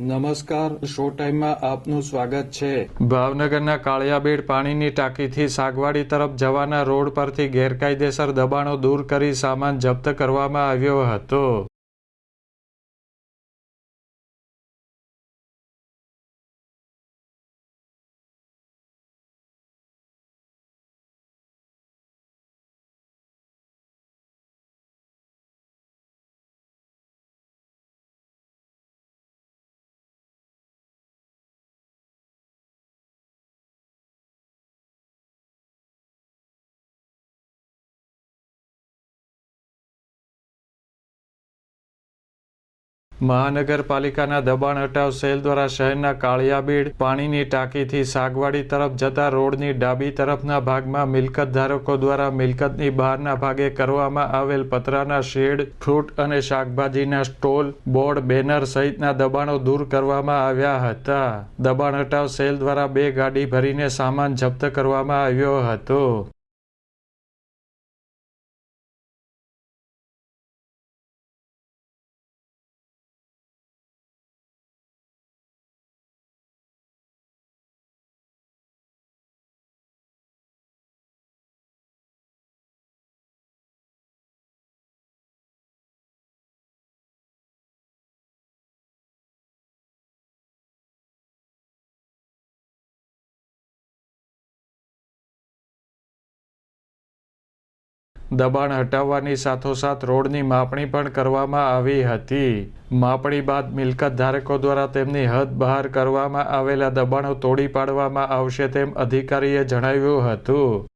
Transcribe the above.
નમસ્કાર શો ટાઈમમાં આપનું સ્વાગત છે. ભાવનગરના કાળિયાબેડ પાણીની ટાંકીથી સાગવાડી તરફ જવાના રોડ પરથી ગેરકાયદેસર દબાણો દૂર કરી સામાન જપ્ત કરવામાં આવ્યો હતો. મહાનગરપાલિકાના દબાણ હટાવ સેલ દ્વારા શહેરના કાળિયાબીડ પાણીની ટાંકીથી સાગવાડી તરફ જતા રોડની ડાબી તરફના ભાગમાં મિલકત ધારકો દ્વારા મિલકતની બહારના ભાગે કરવામાં આવેલ પતરાના શેડ, ફ્રૂટ અને શાકભાજીના સ્ટોલ, બોર્ડ, બેનર સહિતના દબાણો દૂર કરવામાં આવ્યા હતા. દબાણ હટાવ સેલ દ્વારા બે ગાડી ભરીને સામાન જપ્ત કરવામાં આવ્યો હતો. દબાણ હટાવવાની સાથોસાથ રોડની માપણી પણ કરવામાં આવી હતી. માપણી બાદ મિલકત ધારકો દ્વારા તેમની હદ બહાર કરવામાં આવેલા દબાણો તોડી પાડવામાં આવશે તેમ અધિકારીએ જણાવ્યું હતું.